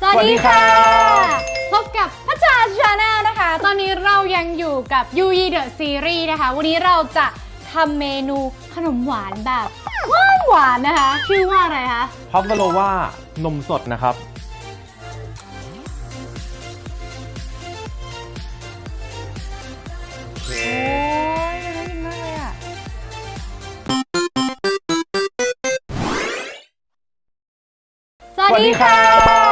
สวัสดีค่ะสวัสดีครับพบกับพัชชาชาแนลนะคะ ตอนนี้เรายังอยู่กับยูยีเดอะซีรีส์นะคะ วันนี้เราจะทำเมนูขนมหวานแบบหวานหวานๆนะคะ ชื่อว่าอะไรคะพอฟโลว่านมสดนะครับ โอ้ยน่ากินมากเลยอะ สวัสดีค่ะพ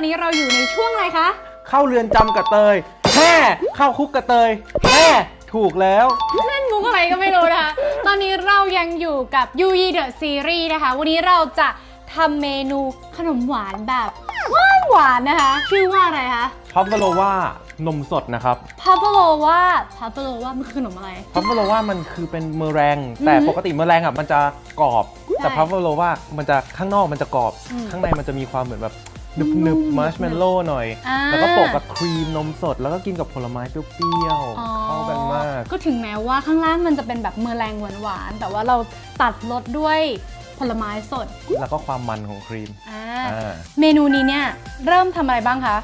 อนนี้เราอยู่ในช่วงอะไรคะ เข้าเรือนจำกับเตยแห่เข้าคุกกับเตยแห่ถูกแล้วเล่นมุกอะไรก็ไม่รู้นะคะ ตอนนี้เรายังอยู่กับยูยีเดอะซีรีส์นะคะ วันนี้เราจะทำเมนูขนมหวานแบบหวานหวานๆนะคะ ชื่อว่าอะไรคะพอฟโลว่านมสดนะครับพาโปโลว่าพาโปโลว่ามันคือขนมอะไรพอฟโลว่ามันคือเป็นเมอแรงอือฮึแต่ปกติเมอแรงอะมันจะกรอบ แต่ใช่พอฟโลว่ามันจะข้างนอกมันจะกรอบ อืม ข้างในมันจะมีความเหมือนแบบ หนึบนุ่นึบมๆมาร์ชเมลโล่หน่อย อ่า แล้วก็โปะกับครีมนมสด แล้วก็กินกับผลไม้เปรี้ยวอ๋อๆเข้ากันมาก ก็ถึงแม้ว่าข้างล่างมันจะเป็นแบบเมอแรงหวานๆแต่ว่าเราตัดรสด้วยผลไม้สดแล้วก็ความมันของครีมอ่าอ่าเมนูนี้เนี่ยเริ่มทำอะไรบ้างคะ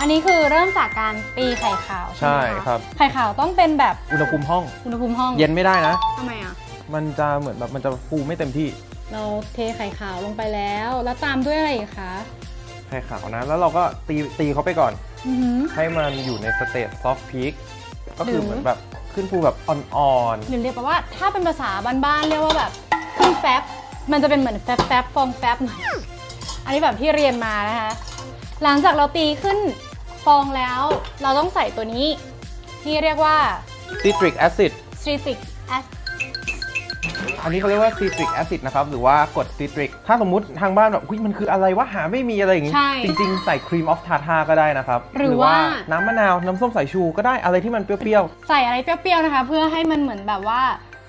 อันนี้คือเริ่มจากการตีไข่ขาวใช่ใช่ไหมะครับ ไข่ขาวต้องเป็นแบบอุณหภูมิห้อง อุณหภูมิห้องเย็นไม่ได้นะ ทำไมอะ มันจะเหมือนแบบมันจะฟูไม่เต็มที่เราเทไข่ขาวลงไปแล้ว แล้วตามด้วยอะไรอีกคะไข่ขาวนะ แล้วเราก็ตีตีเขาไปก่อน อือหือ ให้มันอยู่ในสเตจซอฟต์พีคก็คือหรือเหมือนแบบขึ้นฟูแบบอ่อนหรือเรียกว่าถ้าเป็นภาษาบ้านๆเรียกว่าแบบขึ้นแฟบมันจะเป็นเหมือนแฟบแฟบฟองแฟบหน่อยอันนี้แบบที่เรียนมานะคะ หลังจากเราตีขึ้นฟองแล้ว เราต้องใส่ตัวนี้ที่เรียกว่า ๆ citric acid citric acid อั นนี้เขาเรียกว่า citric acid นะครับ หรือว่ากรด citric ถ้าสมมุติทางบ้านแบบอุ๊ยมันคืออะไรวะหาไม่มีอะไรอย่างงี้ ใช่จริงๆ ใส่ครีมออฟทาทาก็ได้นะครับหรือว่า น้ำมะนาว น้ำส้มสายชูก็ได้อะไรที่มันเปรี้ยวใส่อะไรเปรี้ยวๆนะคะ เพื่อให้มันเหมือนแบบว่า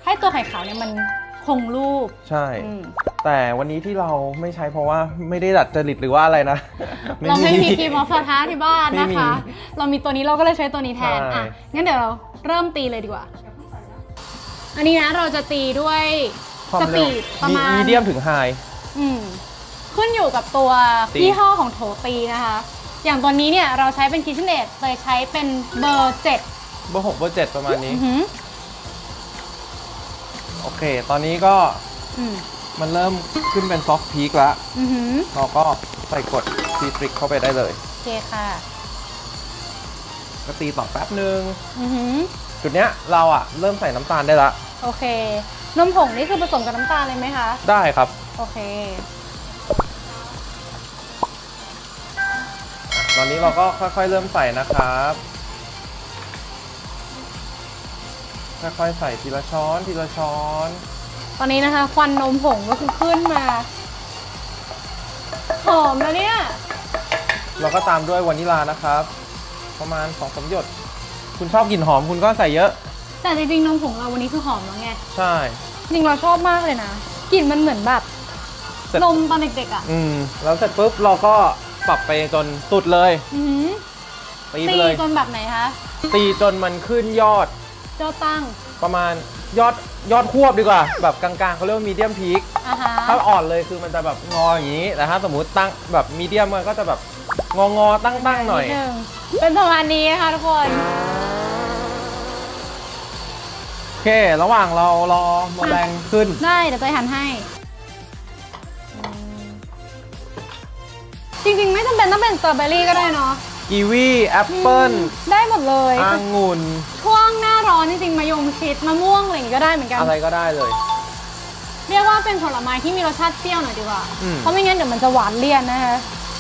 ให้ตัวไข่ขาวเนี่ยมันคงรูปๆ ใช่ อืมแต่วันนี้ที่เราไม่ใช้เพราะว่าไม่ได้ดัดจริตหรือว่าอะไรนะ เราไม่มีครีมออฟฟาทาที่บ้านไม่นะมีคะ เรามีตัวนี้เราก็เลยใช้ตัวนี้แทนใช่ อะงั้นเดี๋ยวเราเริ่มตีเลยดีกว่า อันนี้นะเราจะตีด้วยความสเร็ปีวดประมาณ มีเดียมถึงไฮ อืมขึ้นอยู่กับตัวตี ยี่ห้อของโถตีนะคะ อย่างตัวนี้เนี่ยเราใช้เป็นคิชเน t เลยใช้เป็นเบอร์เจ็ดเบอร์หกเบอร์เจ็ดประมาณนี้ อือหือโอเค ตอนนี้ก็อืมมันเริ่มขึ้นเป็นซอฟต์พีคแล้วอือหือเราก็ใส่กดซีทริกเข้าไปได้เลย โอเคค่ะ ก็ตีต่อแป๊บนึง อือหือจุดเนี้ยเราอะเริ่มใส่น้ำตาลได้ละ โอเคนมผงนี่คือผสมกับน้ำตาลเลยไหมคะ ได้ครับ โอเค ตอนนี้เราก็ค่อยๆเริ่มใส่นะครับ ค่อยๆใส่ทีละช้อนทีละช้อน ตอนนี้นะคะ ควันนมผงก็คือขึ้นมา หอมนะเนี่ย เราก็ตามด้วยวานิลานะครับ ประมาณ2องสามหยด คุณชอบกลิ่นหอมคุณก็ใส่เยอะ แต่จริงๆนมผงเราวันนี้คือหอมแล้วไง ใช่ จริงเราชอบมากเลยนะกลิ่นมันเหมือนแบบเสร็จ นมตอนเด็กๆอะอืม แล้วเสร็จปุ๊บเราก็ปรับไปจนสุดเลยอือหือตีไปตีเลยจนแบบไหนคะตีจนมันขึ้นยอดเจ้าตั้งประมาณยอดยอดควบดีกว่า แบบกลางๆเขาเรียกว่ามีเดียมพีคอ่าฮะถ้าอ่อนเลยคือมันจะแบบงออย่างนี้แต่ถ้าสมมุติตั้งแบบมีเดียมมันก็จะแบบงองอๆตั้งๆหน่อยดงเป็นประมาณนี้นะคะทุกคน เค ระหว่างเรารอแมลงขึ้น ได้เดี๋ยวใจหันให้อืมจริงๆ ไม่จำเป็นต้องเป็นสตรอเบอรี่ก็ได้เนาะกีวีแอปเปิ้ลอืมได้หมดเลยองุ่นช่วงหน้าร้อนจริงๆมะยงชิดมะม่วงอะไรอย่างงี้ก็ได้เหมือนกัน อะไรก็ได้เลย เรียกว่าเป็นผลไม้ที่มีรสชาติเปรี้ยวหน่อยดีกว่า อืม เพราะไม่งั้นเดี๋ยวมันจะหวานเลี่ยนนะคะ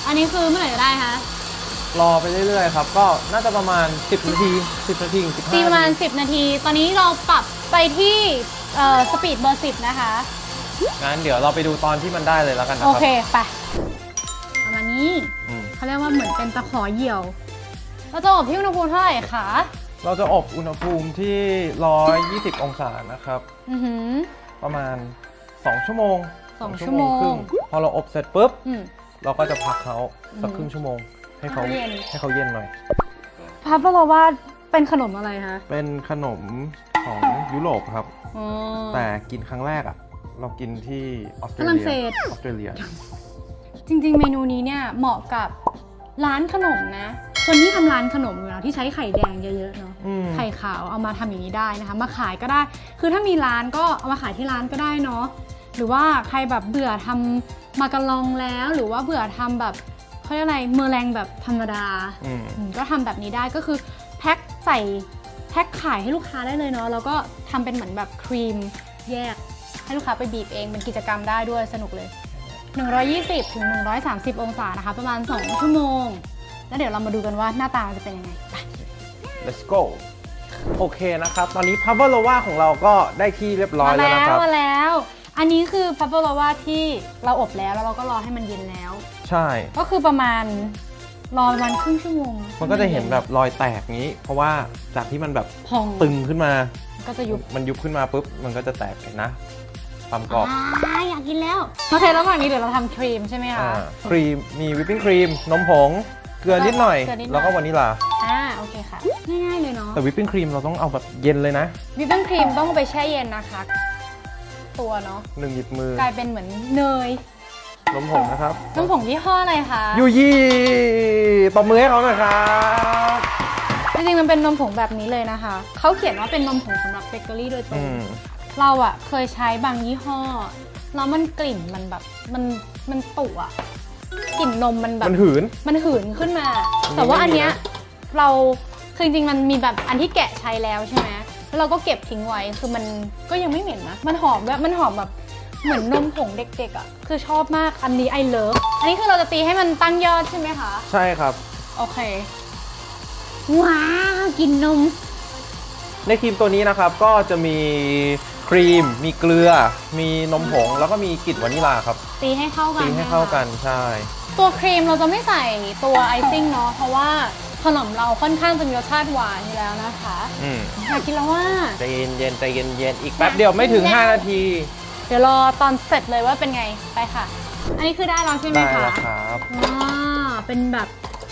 อันนี้คือเมื่อไหร่จะได้คะรอไปเรื่อยๆครับ ก็น่าจะประมาณ 10 นาที 10 นาทีถึง15ตีประมาณ นาที10 นาที ตอนนี้เราปรับ ไปที่เอ่อสปีดเบอร์สิบนะคะ งั้นเดี๋ยวเราไปดูตอนที่มันได้เลยแล้วกันนะโอครับเคไปประมาณนี้อืมเขาเรียกว่าเหมือนเป็นตะขอเหี่ยว เราจะอบที่อุณหภูมิเท่าไหร่คะ เราจะอบอุณหภูมิที่ 120 องศานะครับ อือหือ ประมาณ 2 ชั่วโมงสอง2ชั่วโมง ครึ่งพอเราอบเสร็จปุ๊บ อืม เราก็จะพักเขาสักอืมครึ่งชั่วโมง ให้เขาให้เขาเย็น ให้เขาเย็นหน่อยพาพเราว่าเป็นขนมอะไรคะ เป็นขนม ของยุโรปครับ อ๋อ แต่กินครั้งแรกอะเรากินที่ออสเตรฝรั่งเลีเศยส ออสเตรเลีย จริงๆ เมนูนี้เนี่ยเหมาะกับร้านขนมนะ คนที่ทำร้านขนมอยู่แล้วที่ใช้ไข่แดงเยอะๆเนาะ อืม ไข่ขาวเอามาทำอย่างนี้ได้นะคะ มาขายก็ได้ คือถ้ามีร้านก็เอามาขายที่ร้านก็ได้เนาะ หรือว่าใครแบบเบื่อทำมาการองแล้ว หรือว่าเบื่อทำแบบเขาเรียกอะไรเมอร์แรงแบบธรรมดาอืม อืมก็ทำแบบนี้ได้ก็คือแพ็คใส่แพ็คขายให้ลูกค้าได้เลยเนาะแล้วก็ทำเป็นเหมือนแบบครีมแยก ให้ลูกค้าไปบีบเองเป็นกิจกรรมได้ด้วยสนุกเลย 120ถึง130 องศานะคะ ประมาณ 2 ชั่วโมง แล้วเดี๋ยวเรามาดูกันว่าหน้าตามันจะเป็นยังไงไป let's go โอเคนะครับ ตอนนี้พา v ว l โ v a ของเราก็ได้ที่เรียบร้อยมาแล้วแล้นะวครับ มาแล้ว อันนี้คือพับเบิลว่าที่เราอบแล้วแล้วเราก็รอให้มันเย็นแล้ว ใช่ ก็คือประมาณ รอประมาณครึ่งชั่วโมงมันก็จะเห็นแบบรอยแตกนี้ เพราะว่าจากที่มันแบบพองตึงขึ้นมา ก็จะยุบมันยุบขึ้นมาปุ๊บมันก็จะแตกเห็นนะความกรอบอ่าอยากกินแล้วโอเคระหว่างนี้เดี๋ยวเราทำครีมใช่ไหมคะ อ่าครีมมีวิปปิ้งครีมนมผงเกลือนิดหน่อย เกลือนิดหน่อย แล้วก็วานิลลาอ่าโอเคค่ะง่ายๆเลยเนาะแต่วิปปิ้งครีมเราต้องเอาแบบเย็นเลยนะวิปปิ้งครีมต้องไปแช่เย็นนะคะ ตัวเนาะหนึ่งหยิบมือกลายเป็นเหมือนเนย นมผงนะครับน้ำผงยี่ห้ออะไรคะ ยูยี่ตบมือให้เขาหน่อยครับ จริงๆ มันเป็นนมผงแบบนี้เลยนะคะ เขาเขียนว่าเป็นนมผงสำหรับเบเกอรี่โดยตรอืง ม เราอะเคยใช้บางยี่ห้อ แล้วมันกลิ่นมันแบบมันมันตุอะกลิ่นนมมันแบบ มันหืน มันหืนขึ้นมาอันนี้แต่ว่าอันไม่มีเนี้ยนะเราคือจริงๆมันมีแบบอันที่แกะใช้แล้วใช่ไหมแล้วเราก็เก็บทิ้งไว้คือมันก็ยังไม่เหม็นนะ มันหอมแบบมันหอมแบบ เหมือนนมผงเด็กๆอะคือชอบมากอันนี้ไอเลิฟอันนี้คือเราจะตีให้มันตั้งยอดใช่ไหมคะ ใช่ครับ โอเค ว้าว กินนม ในครีมตัวนี้นะครับก็จะมีครีม มีเกลือ มีนมผง แล้วก็มีกลิ่นวานิลลาครับตีให้เข้ากันตีให้เข้ากันใช่ ตัวครีมเราจะไม่ใส่ตัวไอซิ่งเนาะเพราะว่าขนมเราค่อนข้างจะมีรสชาติหวานอยู่แล้วนะคะอืมอยากกินแล้วว่า ใจเย็นเย็นๆใจเย็นเย็นๆอีกแป๊บเดียวไม่ถึง 5 นาที เดี๋ยวรอตอนเสร็จเลยว่าเป็นไงไปค่ะ อันนี้คือได้แล้วใช่ไหมได้คะแล้วครับว้าเป็นแบบ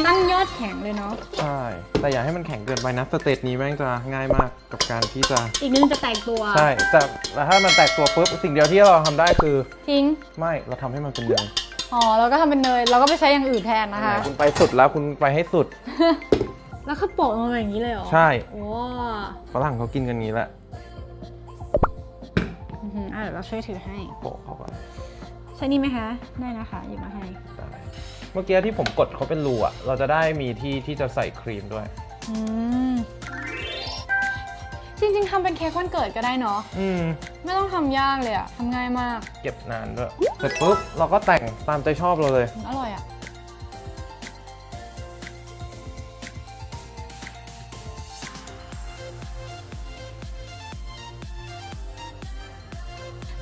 ตั้งยอดแข็งเลยเนาะใช่แต่อย่าให้มันแข็งเกินไปนะสเตจนี้แม่งจะง่ายมากกับการที่จะอีกนึงจะแตกตัวใช่แต่ถ้ามันแตกตัวปุ๊บสิ่งเดียวที่เราทำได้คือ ทิ้งไม่เราทำให้มันเป็นเนยอ๋อแล้วก็ทำเป็นเนยเราก็ไปใช้อย่างอื่นแทนนะคะ คุณไปสุดแล้วคุณไปให้สุด แล้วก็โปะลงมาอย่างนี้เลยเหรอใช่ว้าฝรั่งเขากินกันงี้แหละ อื้อหืออะเดี๋ยวเราช่วยถือให้โปะเข้าไปใช่นี่ไหมคะ ได้นะคะหยิบมาให้ ได้เมื่อกี้ที่ผมกดเขาเป็นรูอะเราจะได้มีที่ที่จะใส่ครีมด้วย อืม จริงๆทำเป็นเค้กวันเกิดก็ได้เนาะ อืม ไม่ต้องทำยากเลยอะทำง่ายมาก เก็บนานด้วย เสร็จปุ๊บ เราก็แต่งตามใจชอบเราเลย อร่อยอะ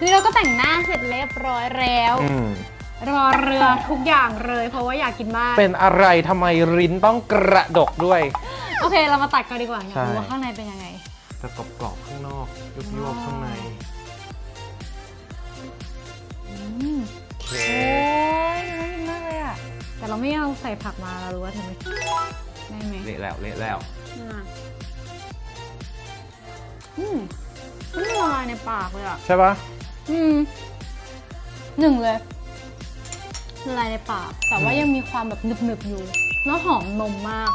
นี่เราก็แต่งหน้าเสร็จเรียบร้อยแล้ว อืมรอเรือทุกอย่างเลย เพราะว่าอยากกินมาก เป็นอะไรทำไมริ้นต้องกระดกด้วย โอเคเรามาตัดกันดีกว่าอยากรู้ใช่ว่าข้างในเป็นยังไง จะกรอบๆข้างนอกยุบยวบข้างในอืมโอเคโอ้ยน่ากินมากเลยอะแต่เราไม่เอาใส่ผักมาเรารู้ว่าทำไมได้ไหมเละแล้วเละแล้วอะอืมมันละลายในปากเลยอะใช่ปะ อืมหนึ่งเลยละลายในปาก แต่ว่ายังมีความแบบหนึบๆอยู่ แล้วหอมนมมาก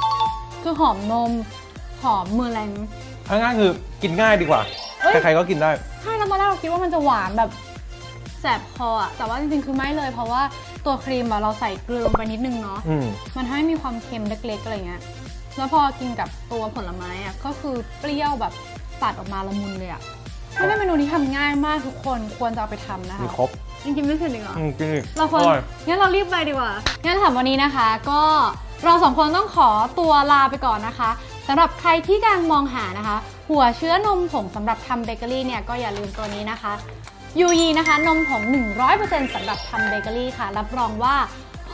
คือหอมนม หอมเมอร์แรงเอาง่ายๆคือกินง่ายดีกว่า เอ้ย ใครๆก็กินได้ ใช่แล้วตอนแรกเราคิดว่ามันจะหวานแบบแสบคออะแต่ว่าจริงๆคือไม่เลย เพราะว่าตัวครีมอะเราใส่เกลือลงไปนิดนึงเนาะ อืม มันทำให้มีความเค็มเล็กๆอะไรเงี้ย แล้วพอกินกับตัวผลไม้อะก็คือเปรี้ยวแบบตัดออกมาละมุนเลยอะ ไม่ได้เมนูนี้ทำง่ายมากทุกคนควรจะเอาไปทำนะคะ มีครบจริงๆไม่เสร็จดีกว่าอืมกินดิเราควรอร่อย งั้นเรารีบไปดีกว่า งั้นสำหรับวันนี้นะคะ ก็เราสองคนต้องขอตัวลาไปก่อนนะคะสำหรับใครที่กำลังมองหานะคะ หัวเชื้อนมผงสำหรับทำเบเกอรี่เนี่ยก็อย่าลืมตัวนี้นะคะยูยีนะคะ นมผง 100%สำหรับทำเบเกอรี่ค่ะ รับรองว่า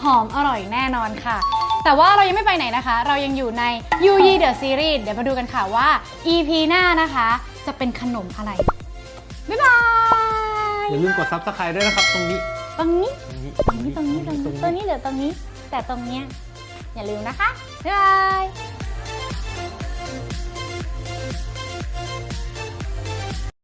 หอมอร่อยแน่นอนค่ะ แต่ว่าเรายังไม่ไปไหนนะคะ เรายังอยู่ใน u e The Series เดี๋ยวมาดูกันค่ะว่า EP หน้านะคะ จะเป็นขนมอะไร บ๊ายบาย อย่าลืมกด subscribe ด้วยนะครับตรงนี้ตรงนี้ ตรงนี้ ตรงนี้ ตรงนี้ ตรงนี้ ตรงนี้เดี๋ยวตรงนี้ แต่ตรงเนี้ยอย่าลืมนะคะ บ๊ายบาย